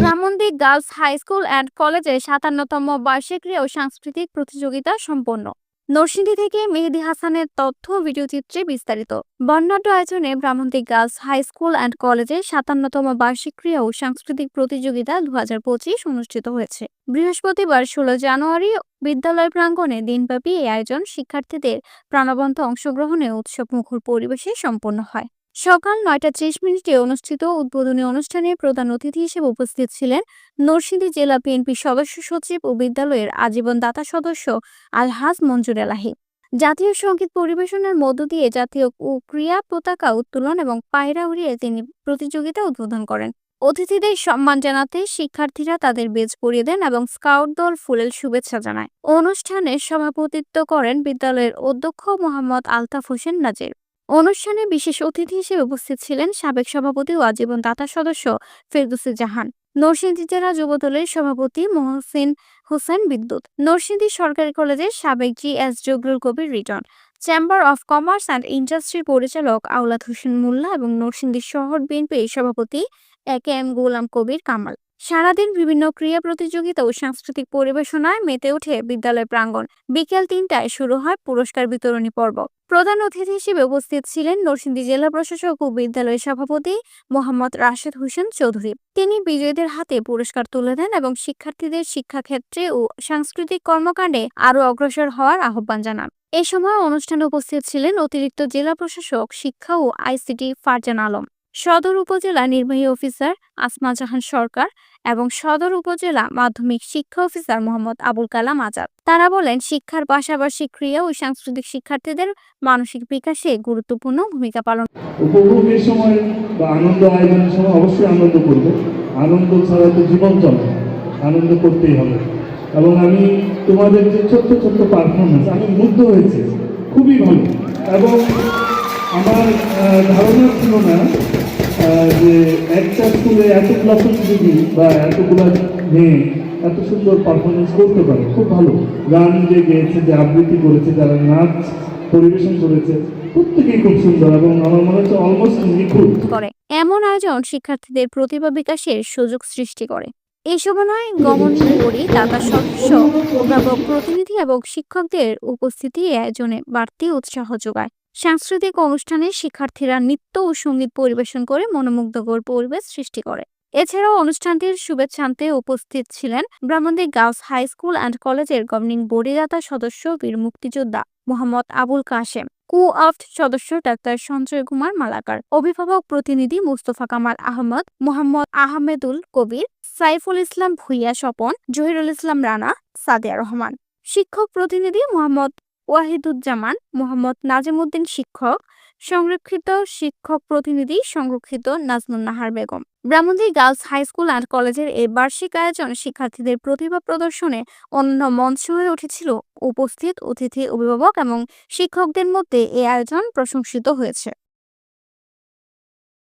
Brahmandi girls high school and কলেজে সাতান্নতম বার্ষিক ও সাংস্কৃতিক প্রতিযোগিতা সম্পন্ন। নরসিংদী থেকে মেহেদি হাসানের তথ্য ভিডিওচিত্রে বিস্তারিত। বর্ণাঢ্য আয়োজনে Brahmandi girls high school and কলেজে সাতান্নতম বার্ষিক ক্রীড়া ও সাংস্কৃতিক প্রতিযোগিতা দু হাজার পঁচিশ অনুষ্ঠিত হয়েছে। বৃহস্পতিবার ষোলো জানুয়ারি বিদ্যালয় প্রাঙ্গণে দিনব্যাপী এই আয়োজন শিক্ষার্থীদের প্রাণবন্ত অংশগ্রহণে উৎসব মুখর পরিবেশে সম্পন্ন হয়। সকাল নয়টা ত্রিশ মিনিটে অনুষ্ঠিত উদ্বোধনী অনুষ্ঠানে প্রধান অতিথি হিসেবে উপস্থিত ছিলেন নরসিংদী জেলা বিএনপি সদস্য সচিব ও বিদ্যালয়ের আজীবন দাতা সদস্য আলহাজ মঞ্জুর এলাহি। জাতীয় সংগীত পরিবেশনের মধ্য দিয়ে জাতীয় ও ক্রীড়া পতাকা উত্তোলন এবং পায়রা উড়িয়ে তিনি প্রতিযোগিতা উদ্বোধন করেন। অতিথিদের সম্মান জানাতে শিক্ষার্থীরা তাদের বেজ পরিয়ে দেন এবং স্কাউট দল ফুলেল শুভেচ্ছা জানায়। অনুষ্ঠানে সভাপতিত্ব করেন বিদ্যালয়ের অধ্যক্ষ মোহাম্মদ আলতাফ হোসেন নাজির। অনুষ্ঠানে বিশেষ অতিথি হিসেবে উপস্থিত ছিলেন সাবেক সভাপতি ও আজীবন দাতা সদস্য ফেরদৌসি জাহান। নরসিংদী জেলা যুবদলের সভাপতি মহসিন হোসেন বিদ্যুৎ। নরসিংদী সরকারি কলেজের সাবেক G S Jagrul Kabir Riton chamber of commerce and ইন্ডাস্ট্রির পরিচালক আওলাদ হোসেন মোল্লা এবং নরসিংদী শহর বিএনপির সভাপতি এ কে এম গোলাম কবির কামাল। সারাদিন বিভিন্ন ক্রীড়া প্রতিযোগিতা ও সাংস্কৃতিক পরিবেশনায় মেতে ওঠে বিদ্যালয় প্রাঙ্গণ। বিকেল তিনটায় শুরু হয় পুরস্কার বিতরণী পর্ব। প্রধান অতিথি হিসেবে উপস্থিত ছিলেন নরসিংদী জেলা প্রশাসক ও বিদ্যালয়ের সভাপতি মোহাম্মদ রাশেদ হোসেন চৌধুরী। তিনি বিজয়ীদের হাতে পুরস্কার তুলে দেন এবং শিক্ষার্থীদের শিক্ষাক্ষেত্রে ও সাংস্কৃতিক কর্মকাণ্ডে আরও অগ্রসর হওয়ার আহ্বান জানান। এ সময় অনুষ্ঠানে উপস্থিত ছিলেন অতিরিক্ত জেলা প্রশাসক, শিক্ষা ও আইসিটি ফারজান আলম। সদর উপজেলা নির্বাহী অফিসার আসমা জাহান সরকার এবং সদর উপজেলা মাধ্যমিক শিক্ষা অফিসার মোহাম্মদ আবুল কালাম আজাদ। তারা বলেন, শিক্ষার পাশাপাশি ক্রিয়া ও সাংস্কৃতিক শিক্ষার্থীদের মানসিক বিকাশে গুরুত্বপূর্ণ ভূমিকা পালন উপভোগের সময় বা আনন্দ আয়োজনের সময় অবশ্যই আনন্দ করবে। আনন্দ ছাড়া তো জীবন চলে আনন্দ করতেই হবে। এবং আমি তোমাদের যে ছোট্ট ছোট্ট পারফরমেন্স আমি মুগ্ধ হয়েছে। খুবই ভালো। এবং আমার ধারণা ছিল না যে একটা স্কুলে এতগুলো প্রতিযোগী বা এতগুলো মেয়ে এত সুন্দর পারফরমেন্স করতে পারে, খুব ভালো। গান যে গেয়েছে, যে আবৃত্তি করেছে, যারা নাচ পরিবেশন করেছে, প্রত্যেকেই খুব সুন্দর এবং আমার মনে হচ্ছে অলমোস্ট নিখুঁত। এমন আয়োজন শিক্ষার্থীদের প্রতিভা বিকাশের সুযোগ সৃষ্টি করে। এই সমন্বয়ে গমন করি দাতা সদস্য অভিভাবক প্রতিনিধি এবং শিক্ষকদের উপস্থিতি আয়োজনে বাড়তি উৎসাহ যোগায়। সাংস্কৃতিক অনুষ্ঠানে শিক্ষার্থীরা নৃত্য ও সংগীত পরিবেশন করে মনোমুগ্ধকর পরিবেশ সৃষ্টি করে। এছাড়াও অনুষ্ঠানটির শুভেচ্ছান্তে উপস্থিত ছিলেন Brahmandi girls high school and কলেজের গভর্নিং বডিদাতা সদস্য বীর মুক্তিযোদ্ধা মোহাম্মদ আবুল কাশেম কু অফট সদস্য ডাক্তার সঞ্জয় কুমার মালাকার, অভিভাবক প্রতিনিধি মুস্তফা কামাল আহমদ, মোহাম্মদ আহমেদুল কবির, সাইফুল ইসলাম ভুইয়া স্বপন, জহিরুল ইসলাম রানা, সাদিয়া রহমান। শিক্ষক প্রতিনিধি মোহাম্মদ ওয়াহিদুজ্জামান, মোহাম্মদ নাজিমুদ্দিন শিক্ষক, সংরক্ষিত শিক্ষক প্রতিনিধি সংরক্ষিত Najmun Nahar Begum. Brahmani girls high school and কলেজের এই বার্ষিক আয়োজন শিক্ষার্থীদের প্রতিভা প্রদর্শনে অন্য মঞ্চ হয়ে উঠেছিল। উপস্থিত অতিথি অভিভাবক এবং শিক্ষকদের মধ্যে এই আয়োজন প্রশংসিত হয়েছে।